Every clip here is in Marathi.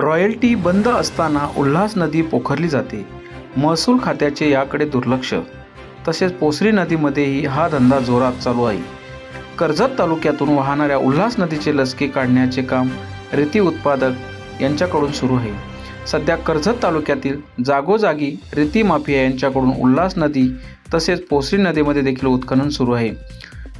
रॉयल्टी बंद असताना उल्हास नदी पोखरली जाते. महसूल खात्याचे याकडे दुर्लक्ष. तसेच पोसरी नदीमध्येही हा धंदा जोरात चालू आहे. कर्जत तालुक्यातून वाहणाऱ्या उल्हास नदीचे लसके काढण्याचे काम रेती उत्पादक यांच्याकडून सुरू आहे. सध्या कर्जत तालुक्यातील जागोजागी रेती माफिया यांच्याकडून उल्हास नदी तसेच पोसरी नदीमध्ये देखील उत्खनन सुरू आहे.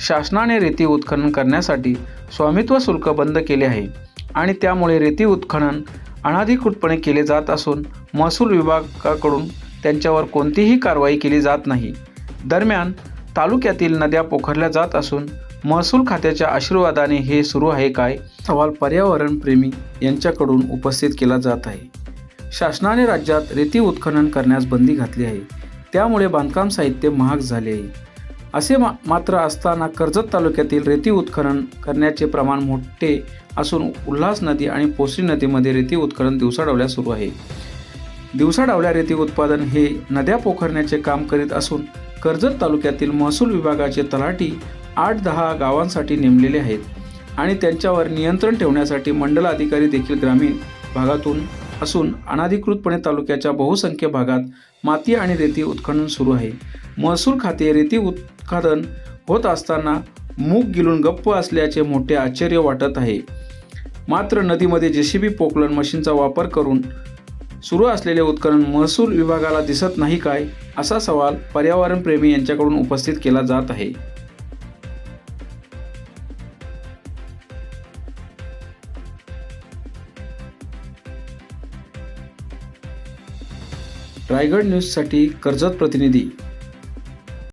शासनाने रेती उत्खनन करण्यासाठी स्वामित्व शुल्क बंद केले आहे आणि त्यामुळे रेती उत्खनन अनाधिकृतपणे केले जात असून महसूल विभागाकडून त्यांच्यावर कोणतीही कारवाई केली जात नाही. दरम्यान तालुक्यातील नद्या पोखरल्या जात असून महसूल खात्याच्या आशीर्वादाने हे सुरू आहे काय? सवाल पर्यावरण प्रेमी यांच्याकडून उपस्थित केला जात आहे. शासनाने राज्यात रेती उत्खनन करण्यास बंदी घातली आहे. त्यामुळे बांधकाम साहित्य महाग झाले आहे. असे मा मात्र असताना कर्जत तालुक्यातील रेती उत्खनन करण्याचे प्रमाण मोठे असून उल्हास नदी आणि पोसरी नदीमध्ये रेती उत्खनन दिवसाढवल्या सुरू आहे. दिवसाढवल्या रेती उत्पादन हे नद्या पोखरण्याचे काम करीत असून कर्जत तालुक्यातील महसूल विभागाचे तलाठी आठ दहा गावांसाठी नेमलेले आहेत आणि त्यांच्यावर नियंत्रण ठेवण्यासाठी मंडल अधिकारी देखील ग्रामीण भागातून असून अनाधिकृतपणे तालुक्याच्या बहुसंख्य भागात माती आणि रेती उत्खनन सुरू आहे. महसूल खाते रेती उत्खनन होत असताना मूग गिलून गप्प असल्याचे मोठे आश्चर्य वाटत आहे. मात्र नदीमध्ये जेसीबी पोकलन मशीनचा वापर करून सुरू असलेले उत्खनन महसूल विभागाला दिसत नाही काय असा सवाल पर्यावरणप्रेमी यांच्याकडून उपस्थित केला जात आहे. रायगड न्यूजसाठी कर्जत प्रतिनिधी